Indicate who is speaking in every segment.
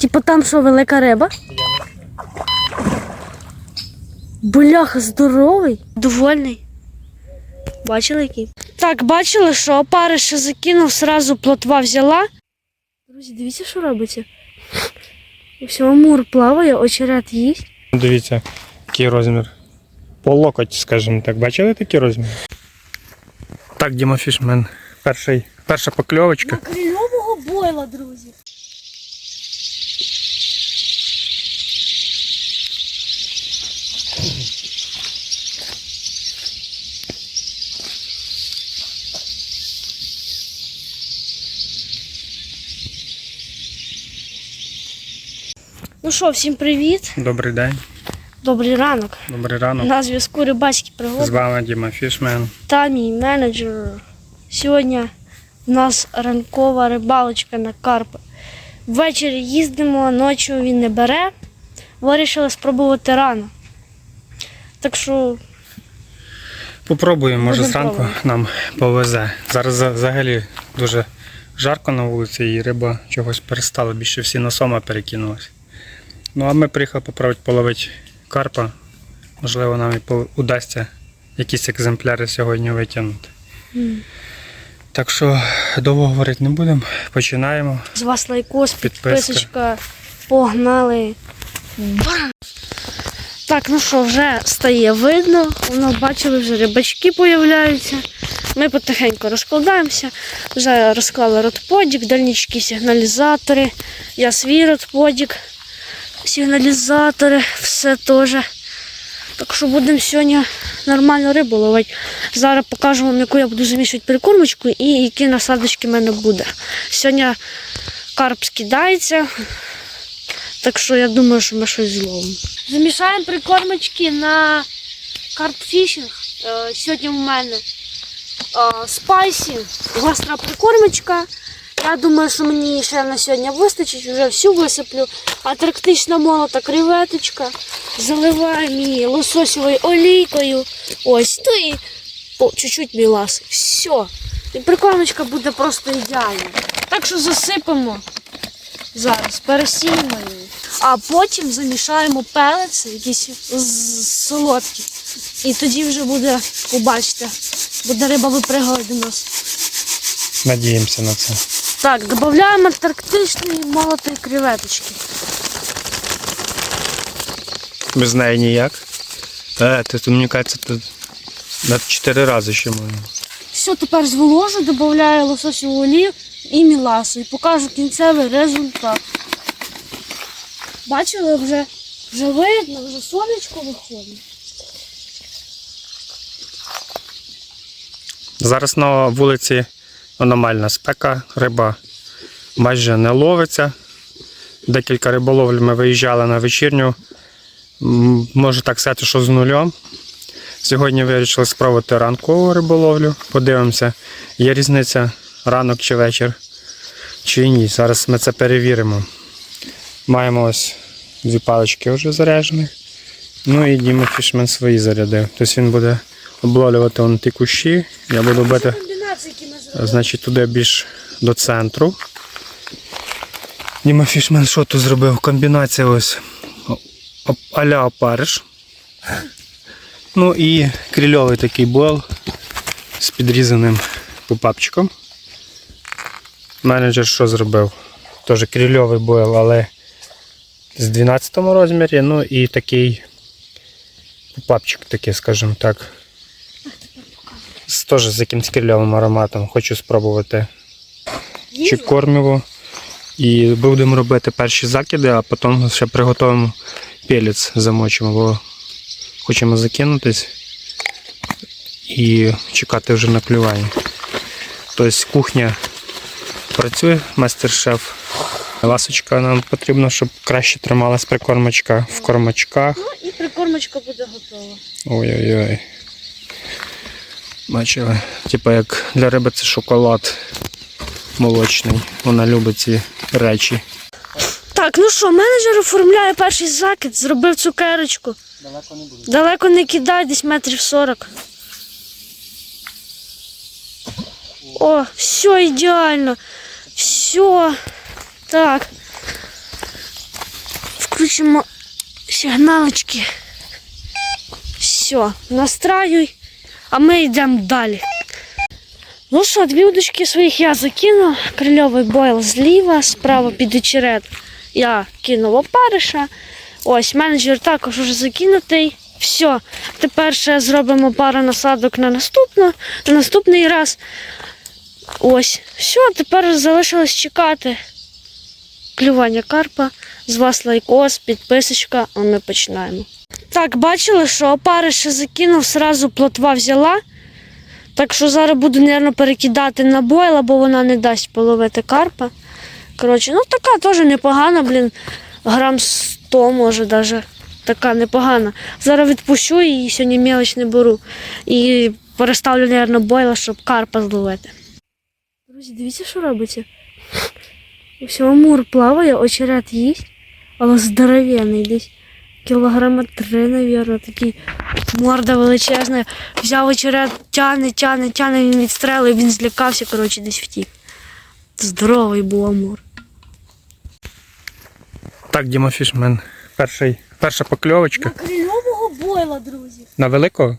Speaker 1: Типу там що, велика риба? Бляха, здоровий, довольний. Бачили який? Так, бачили, що опариша закинув, сразу плотва взяла. Друзі, дивіться, що робиться. Все, амур плаває, очерет їсть.
Speaker 2: Дивіться, який розмір. По локоть, скажімо так. Бачили такий розмір? Так, Діма Фішмен. Перший, перша покльовочка.
Speaker 1: Крильового бойла, друзі. Ну що, всім привіт.
Speaker 2: Добрий день,
Speaker 1: Добрий ранок.
Speaker 2: добрий ранок.
Speaker 1: На зв'язку рибацькі пригоди.
Speaker 2: З вами Діма Фішмен.
Speaker 1: та мій менеджер. Сьогодні в нас ранкова рибалочка на карпи. Ввечері їздимо, ночі він не бере. Вирішили спробувати рано. Так що
Speaker 2: Попробуємо, може зранку
Speaker 1: пробувати.
Speaker 2: нам повезе. Зараз взагалі дуже жарко на вулиці і риба чогось перестала. Більше всі на сома перекинулись. Ну а ми приїхали попробувати половити карпа. Можливо, нам і удасться якісь екземпляри сьогодні витягнути.
Speaker 1: м,
Speaker 2: Так що довго говорити не будемо. Починаємо.
Speaker 1: з вас лайкос,
Speaker 2: Підписка.
Speaker 1: підписочка, погнали. Бам! Так, ну що, вже стає видно. Воно бачили, вже рибачки появляються. Ми потихеньку розкладаємося. Вже розклали ротподік, дальнички, сигналізатори. Я свій ротподік, сигналізатори, все теж. Так що будемо сьогодні нормально рибу ловити. Зараз покажу вам, яку я буду замішувати прикормочку і які насадочки в мене буде. Сьогодні карп скидається, так що я думаю, що ми щось зловимо. Замішаємо прикормочки на карпфішинг. Е, Сьогодні в мене е, спайсі, гостра прикормочка. Я думаю, що мені ще на сьогодні вистачить, вже всю висиплю. Атрактична молота креветочка. Заливаємо її лососовою олійкою. Ось, то і чуть-чуть міласи. Все. І прикормочка буде просто ідеальна. Так що засипемо зараз, пересіємо її. А потім замішаємо пелець, якісь солодкі. І тоді вже буде, побачите, буде риба випригувати до нас.
Speaker 2: Надіємося на це.
Speaker 1: Так, додаємо антарктичної молотої креветочки.
Speaker 2: Без неї ніяк. Е, тут, мені кажеться, тут на 4 рази ще можна.
Speaker 1: Все, тепер зволожу, додаю лососеву олію і міласу. І покажу кінцевий результат. Бачили, вже, вже видно, вже сонечко виходить.
Speaker 2: Зараз на вулиці аномальна спека, риба майже не ловиться. Декілька риболовль ми виїжджали на вечірню. Можу так сказати, що з нульом. Сьогодні вирішили спробувати ранкову риболовлю. Подивимося, є різниця ранок чи вечір, чи ні. Зараз ми це перевіримо. Маємо ось дві палички вже заряджені. Ну і Діма Фішмен свої зарядив. Тобто він буде обловлювати вон ті кущі. Я буду бити Значить, туди більш до центру. Діма Фішмен що тут зробив? Комбінація ось а-ля опариш. Ну і крильовий такий бол з підрізаним пупапчиком. Менеджер що зробив? Теж крильовий бойл, але з 12 розмірі, ну і такий пупапчик такий, скажімо так. З, теж з якимсь крильовим ароматом. Хочу спробувати чи корміво. І будемо робити перші закиди, а потім ще приготуємо пелець замочимо, бо хочемо закинутись і чекати вже на клювання. Тобто кухня працює, майстер-шеф. Ласочка нам потрібно, щоб краще трималась прикормочка в кормачках.
Speaker 1: Ну і прикормочка буде готова.
Speaker 2: Ой-ой-ой. Бачили, типу як для риби це шоколад молочний. Вона любить ці речі.
Speaker 1: Так, ну що, менеджер оформляє перший закид, зробив цукерочку.
Speaker 2: Далеко не буду.
Speaker 1: Далеко не кидай, десь метрів 40. О, все ідеально. Все. Так. Включимо сигналочки. Все, настраюй, а ми йдемо далі. Ну що, дві удочки своїх я закинув. Крильовий бойл зліва, справа під очерет я кинув опариша. Ось менеджер також уже закинутий. Все, тепер ще зробимо пару насадок на наступну, на наступний раз. Ось, все, тепер залишилось чекати. Клювання карпа. З вас лайкос, підписочка, а ми починаємо. Так, бачили, що опариша закинув, сразу плотва взяла. Так що зараз буду, мабуть, перекидати на бойла, бо вона не дасть половити карпа. Коротше, ну така теж непогана, блін. Грам 100, може, навіть. Така непогана. Зараз відпущу і сьогодні мелоч не беру. І переставлю, мабуть, бойла, щоб карпа зловити. Друзі, дивіться, що робиться. Ось амур плаває, очерет їсть, але здоровенний десь. Кілограма три, мабуть, такий морда величезна. Взяв очерет, тяне, тяне, тяне, він відстрелив, він злякався, коротше, десь втік. Здоровий був амур.
Speaker 2: Так, Діма Фішмен. Перший, перша покльовочка.
Speaker 1: крильового бойла, друзі.
Speaker 2: На великого?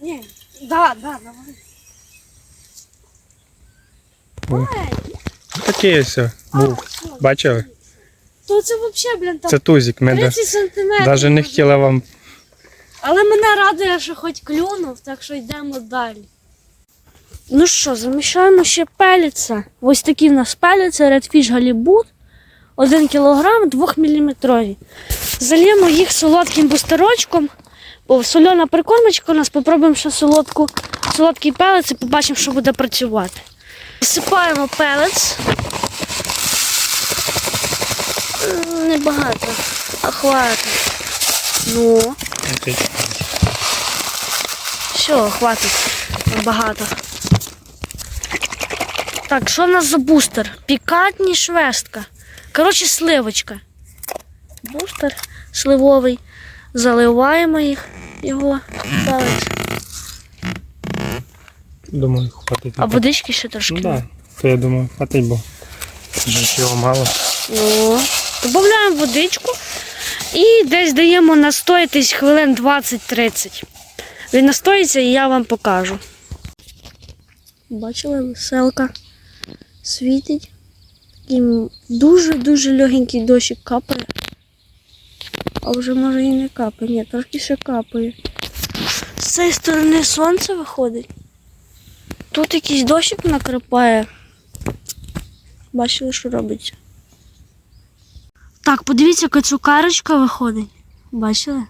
Speaker 1: Ні, да, да, давай.
Speaker 2: О. Такий ось був. Бачили?
Speaker 1: То це взагалі, блін, там
Speaker 2: Це тузик. Ми
Speaker 1: 30 сантиметрів.
Speaker 2: навіть не хотіли вам.
Speaker 1: Але мене радує, що хоч клюнув, так що йдемо далі. Ну що, замішаємо ще пеліця. Ось такі в нас пеліця, Redfish Halibut. 1 кг 2 мм. Зальємо їх солодким бустерочком. Бо сольона прикормочка у нас попробуємо ще солодку, солодкий пелець і побачимо, що буде працювати. Всипаємо пелець. Небагато, а хватить. Ну. Все, хватить. Багато. Так, що в нас за бустер? Пікатні швестка. Коротше, сливочка. Бустер сливовий. Заливаємо їх його.
Speaker 2: Думаю, хватить.
Speaker 1: А водички ще трошки.
Speaker 2: Ну так. Да. То я думаю, хватить, бо вже ж його мало.
Speaker 1: Ну, додаємо водичку і десь даємо настоятись хвилин 20-30. Він настоїться і я вам покажу. Бачили, веселка світить. Такий дуже-дуже легенький дощик капає. А вже може і не капає. Ні, трошки ще капає. З цієї сторони сонце виходить. Тут якийсь дощик накрапає. Бачили, що робиться. Так, подивіться, яка цукарочка виходить. Бачили?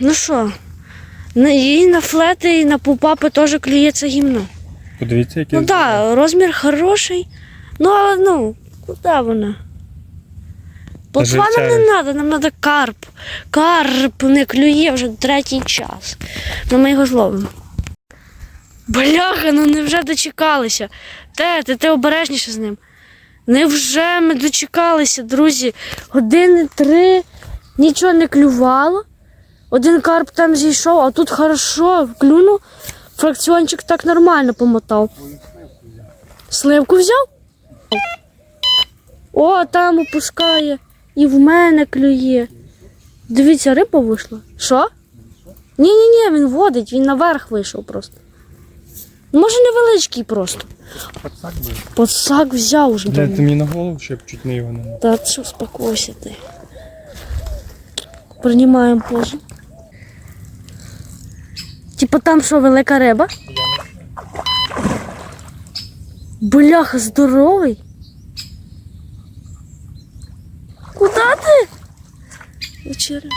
Speaker 1: Ну що, і на флети, і на пупапи теж клюється гімно.
Speaker 2: Подивіться, який.
Speaker 1: Ну так, розмір хороший. Ну, але ну, куди вона? Плотва нам не треба, нам треба карп. Карп не клює вже третій час. Ну ми його зловимо. Бляха, ну невже дочекалися. Те, ти, ти обережніше з ним. Невже ми дочекалися, друзі? Години три, нічого не клювало. Один карп там зійшов, а тут хорошо клюнув. Фракціончик так нормально помотав. Сливку взяв? О, там опускає. І в мене клює. Дивіться, риба вийшла. Що? Ні, ні, ні, він водить, він наверх вийшов просто. Може невеличкий просто.
Speaker 2: Пацак був.
Speaker 1: Подсак взяв уже.
Speaker 2: Де ти мені на голову, щоб чуть не його не.
Speaker 1: Та що успокойся ти. Приймаємо позу. Типа там що, велика риба? Бляха, здоровий. Куда ти? Вечеря.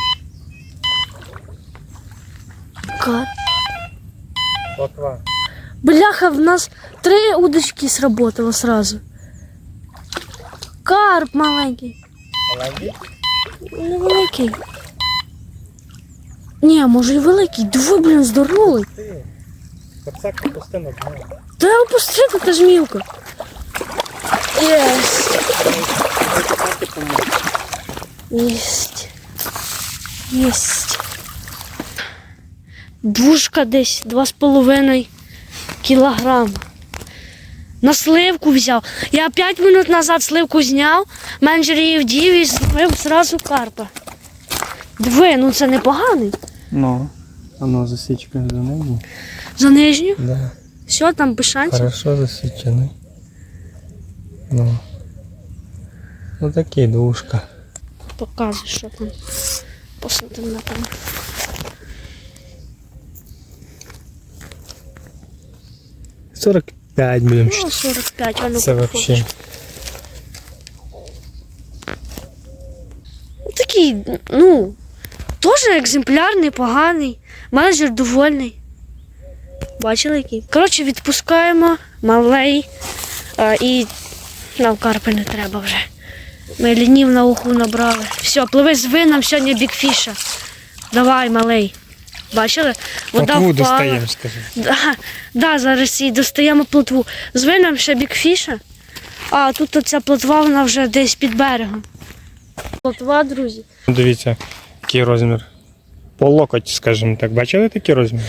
Speaker 1: Кар.
Speaker 2: Плотва.
Speaker 1: Бляха, в нас три удочки сработало сразу. Карп маленький.
Speaker 2: Маленький?
Speaker 1: Невеликий. Ні, може і великий. Диви, блін, здоровий.
Speaker 2: Пацак опусти на дно.
Speaker 1: Та опустити, та ж мілко. Єсть. Єсть. Єсть. Бушка десь 2,5 кілограма. На сливку взяв. Я 5 минут назад сливку зняв, менеджер її вдів і зловив зразу карпа. Диви, ну це непоганий.
Speaker 2: Ну, воно засічка за ним.
Speaker 1: За нижню.
Speaker 2: Да.
Speaker 1: Все, там без шансів.
Speaker 2: Хорошо засічений. Ну. Ну такий двушка.
Speaker 1: Показуй, що там по сантиметрам.
Speaker 2: — 45 будемо
Speaker 1: Ну, 45, а ну
Speaker 2: Це вообще.
Speaker 1: Такий, ну, теж екземпляр непоганий. Менеджер довольний. Бачили який? Коротше, відпускаємо малей. А, і нам карпи не треба вже. Ми лінів на уху набрали. Все, пливи з вином сьогодні бікфіша. Давай, малей. Бачили? Вода
Speaker 2: Плотву
Speaker 1: впала.
Speaker 2: достаємо, скажи.
Speaker 1: Да, да, зараз і достаємо плотву. Звинем ще бікфіша. А тут оця плотва, вона вже десь під берегом. Плотва, друзі.
Speaker 2: Дивіться, який розмір. По локоть, скажімо так. Бачили такий розмір?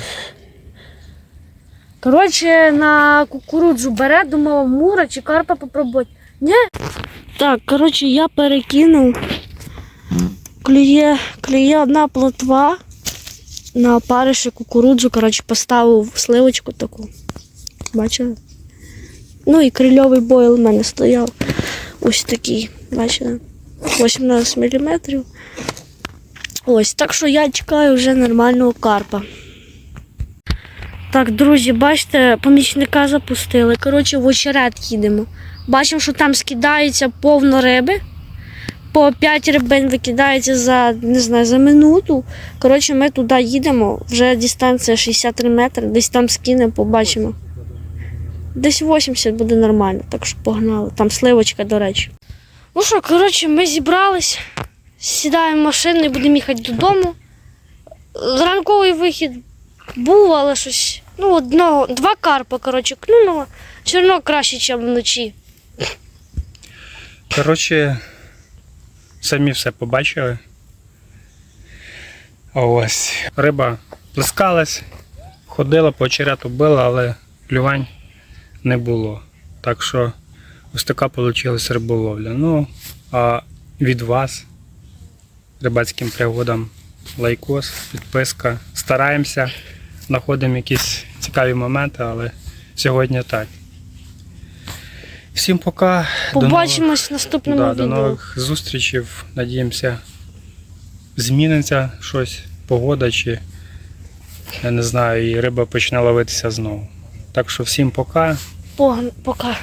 Speaker 1: Коротше, на кукурудзу бере, думала мура чи карпа попробувати. Ні. Так, коротше, я перекинув. Клює, клює одна плотва на опарище кукурудзу, коротше, поставив сливочку таку. Бачили? Ну і крильовий бойл у мене стояв. Ось такий, бачили? 18 мм. Ось, так що я чекаю вже нормального карпа. Так, друзі, бачите, помічника запустили. Коротше, в очерет їдемо. Бачимо, що там скидається повно риби. По 5 рибин викидається за, не знаю, за минуту. Коротше, ми туди їдемо. Вже дистанція 63 метри, десь там скинемо, побачимо. Десь 80 буде нормально, так що погнали. Там сливочка, до речі. Ну що, коротше, ми зібрались, сідаємо в машину і будемо їхати додому. Ранковий вихід був, але щось. Ну, одного, два карпа, коротше, клюнуло. Все краще, ніж вночі.
Speaker 2: Коротше, самі все побачили. Ось. Риба плескалась, ходила по очерету била, але клювань не було. Так що ось така вийшла риболовля. Ну, а від вас, рибацьким пригодам, лайкос, підписка. Стараємося, знаходимо якісь цікаві моменти, але сьогодні так. Всім пока.
Speaker 1: Побачимось в наступному
Speaker 2: Да,
Speaker 1: відео.
Speaker 2: до нових зустрічей. Надіємося, зміниться щось, погода, чи я не знаю, і риба почне ловитися знову. Так що всім пока.
Speaker 1: Пока.